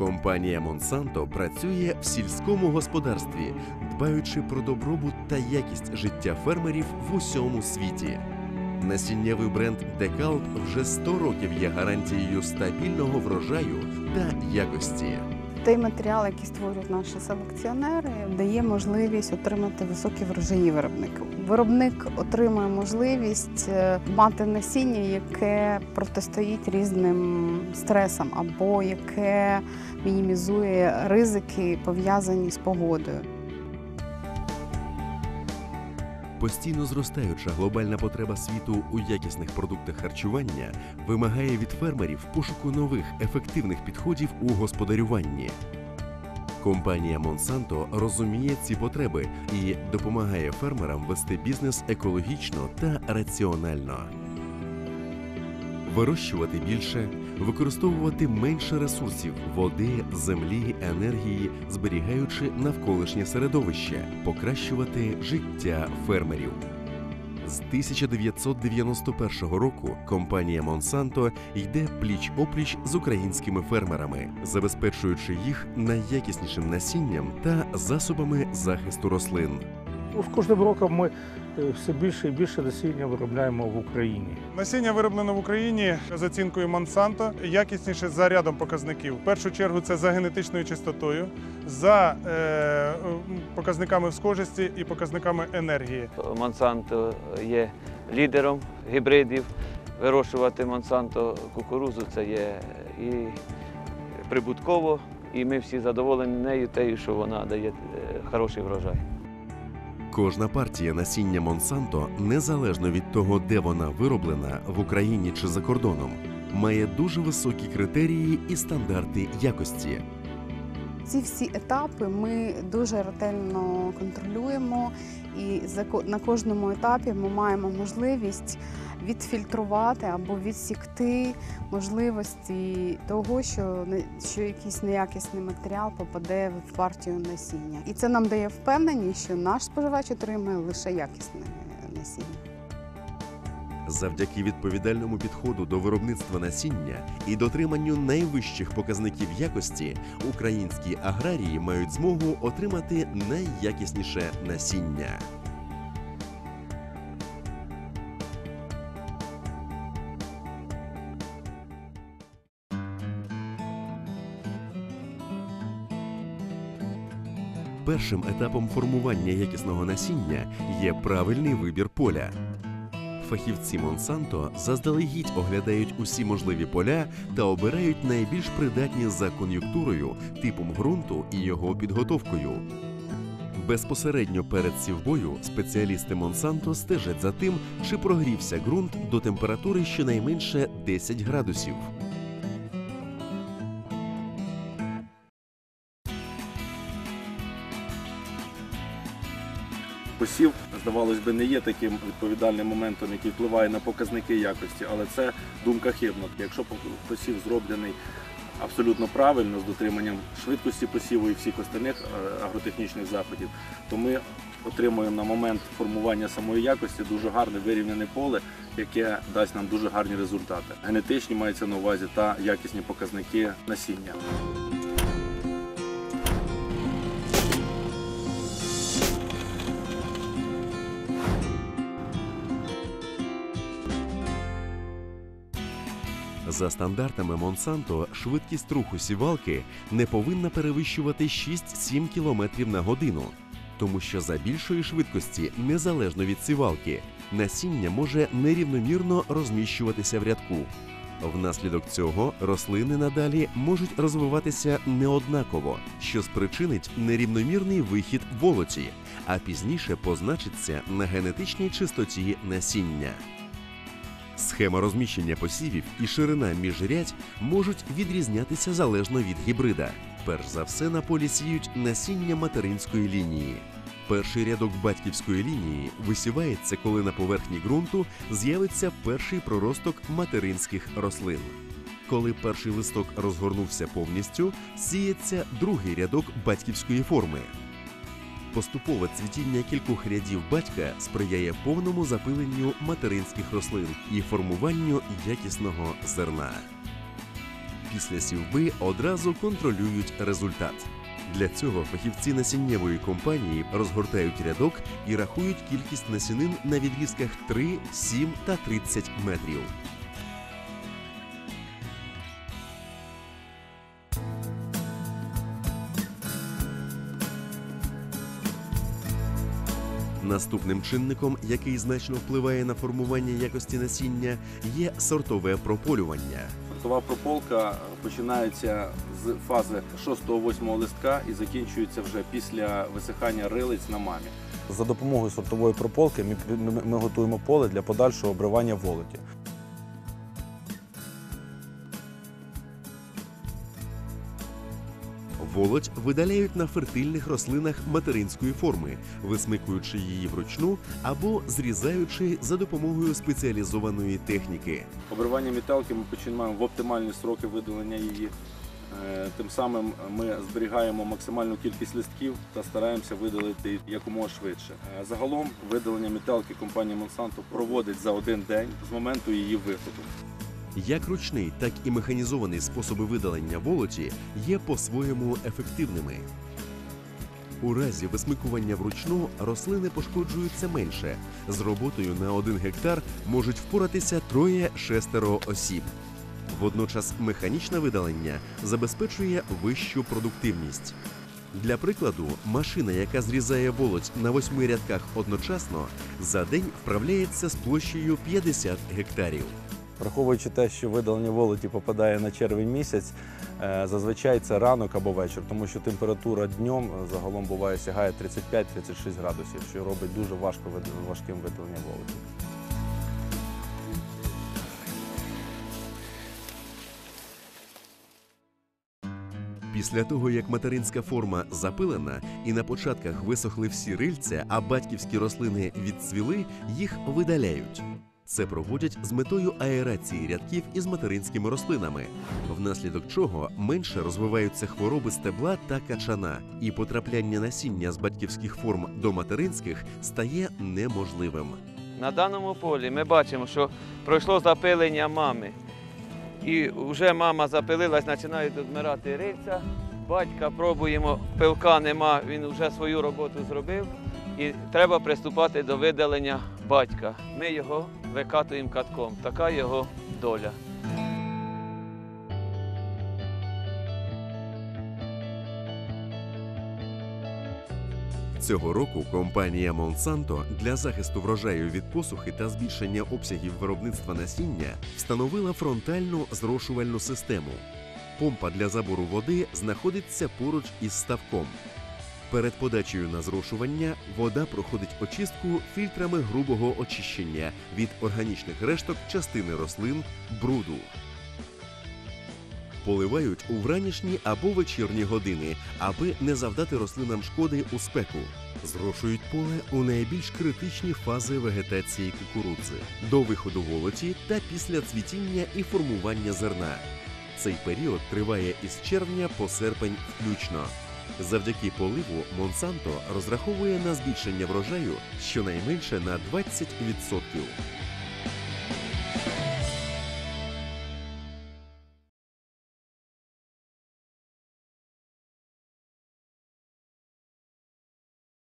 Компанія Монсанто працює в сільському господарстві, дбаючи про добробут та якість життя фермерів в усьому світі. Насіннєвий бренд Декалт вже 100 років є гарантією стабільного врожаю та якості. Той матеріал, який створюють наші селекціонери, дає можливість отримати високі врожаї виробнику. Виробник отримує можливість е, мати насіння, яке протистоїть різним стресам або яке мінімізує ризики, пов'язані з погодою. Постійно зростаюча глобальна потреба світу у якісних продуктах харчування вимагає від фермерів пошуку нових ефективних підходів у господарюванні. Компанія Монсанто розуміє ці потреби і допомагає фермерам вести бізнес екологічно та раціонально. Вирощувати більше, використовувати менше ресурсів води, землі, енергії, зберігаючи навколишнє середовище, покращувати життя фермерів. З 1991 року компанія Монсанто йде пліч опліч з українськими фермерами, забезпечуючи їх найякіснішим насінням та засобами захисту рослин. З кожним роком ми е, все більше і більше насіння виробляємо в Україні. Насіння вироблено в Україні з оцінкою Монсанто, якісніше за рядом показників. В першу чергу це за генетичною чистотою, за е, показниками всхожості і показниками енергії. Монсанто є лідером гібридів. Вирощувати Монсанто кукурузу це є і прибутково, і ми всі задоволені нею, тею, що вона дає е, хороший врожай. Кожна партія насіння Монсанто, незалежно від того, де вона вироблена в Україні чи за кордоном, має дуже високі критерії і стандарти якості. Ці всі етапи ми дуже ретельно контролюємо, і на кожному етапі ми маємо можливість відфільтрувати або відсікти можливості того, що що якийсь неякісний матеріал попаде в партію насіння. І це нам дає впевненість, що наш споживач отримує лише якісне насіння. Завдяки відповідальному підходу до виробництва насіння і дотриманню найвищих показників якості, українські аграрії мають змогу отримати найякісніше насіння. Першим етапом формування якісного насіння є правильний вибір поля. Фахівці Монсанто заздалегідь оглядають усі можливі поля та обирають найбільш придатні за кон'юнктурою, типом ґрунту і його підготовкою. Безпосередньо перед сівбою спеціалісти Монсанто стежать за тим, чи прогрівся ґрунт до температури щонайменше 10 градусів. Посів, здавалось би, не є таким відповідальним моментом, який впливає на показники якості, але це думка хибна. Якщо посів зроблений абсолютно правильно, з дотриманням швидкості посіву і всіх остальних е, агротехнічних заходів, то ми отримуємо на момент формування самої якості дуже гарне вирівняне поле, яке дасть нам дуже гарні результати. Генетичні мається на увазі та якісні показники насіння. За стандартами Монсанто, швидкість руху сівалки не повинна перевищувати 6-7 км на годину, тому що за більшої швидкості, незалежно від сівалки, насіння може нерівномірно розміщуватися в рядку. Внаслідок цього рослини надалі можуть розвиватися неоднаково, що спричинить нерівномірний вихід волоті, а пізніше позначиться на генетичній чистоті насіння. Схема розміщення посівів і ширина міжрядь можуть відрізнятися залежно від гібрида. Перш за все на полі сіють насіння материнської лінії. Перший рядок батьківської лінії висівається, коли на поверхні ґрунту з'явиться перший проросток материнських рослин. Коли перший листок розгорнувся повністю, сіється другий рядок батьківської форми. Поступове цвітіння кількох рядів батька сприяє повному запиленню материнських рослин і формуванню якісного зерна. після сівби одразу контролюють результат. Для цього фахівці насіннєвої компанії розгортають рядок і рахують кількість насінин на відрізках 3, 7 та 30 метрів. Наступним чинником, який значно впливає на формування якості насіння, є сортове прополювання. Сортова прополка починається з фази 6-8 листка і закінчується вже після висихання рилиць на мамі. За допомогою сортової прополки ми, ми, ми готуємо поле для подальшого обривання волоті. Волоть видаляють на фертильних рослинах материнської форми, висмикуючи її вручну або зрізаючи за допомогою спеціалізованої техніки. Обривання міталки ми починаємо в оптимальні сроки видалення її. Е, Тим самим ми зберігаємо максимальну кількість листків та стараємося видалити якомога швидше. Е, Загалом видалення міталки компанія Monsanto проводить за один день з моменту її виходу. Як ручний, так і механізований способи видалення волоті є по-своєму ефективними. У разі висмикування вручну рослини пошкоджуються менше. З роботою на один гектар можуть впоратися троє-шестеро осіб. Водночас механічне видалення забезпечує вищу продуктивність. Для прикладу, машина, яка зрізає волоть на восьми рядках одночасно, за день вправляється з площею 50 гектарів. Враховуючи те, що видалення волоті попадає на червень місяць, е, зазвичай це ранок або вечір, тому що температура днем е, загалом буває сягає 35-36 градусів, що робить дуже важко важким видалення волоті. Після того, як материнська форма запилена і на початках висохли всі рильця, а батьківські рослини відцвіли, їх видаляють. Це проводять з метою аерації рядків із материнськими рослинами, внаслідок чого менше розвиваються хвороби стебла та качана, і потрапляння насіння з батьківських форм до материнських стає неможливим. На даному полі ми бачимо, що пройшло запилення мами. І вже мама запилилась, починають відмирати рильця. Батька пробуємо, пилка нема, він вже свою роботу зробив. І треба приступати до видалення батька. Ми його викатуємо катком. Така його доля. Цього року компанія Monsanto для захисту врожаю від посухи та збільшення обсягів виробництва насіння встановила фронтальну зрошувальну систему. Помпа для забору води знаходиться поруч із ставком. Перед подачею на зрошування вода проходить очистку фільтрами грубого очищення від органічних решток частини рослин, бруду. Поливають у вранішні або вечірні години, аби не завдати рослинам шкоди у спеку. Зрошують поле у найбільш критичні фази вегетації кукурудзи до виходу волоті та після цвітіння і формування зерна. Цей період триває із червня по серпень включно. Завдяки поливу Монсанто розраховує на збільшення врожаю щонайменше на 20%.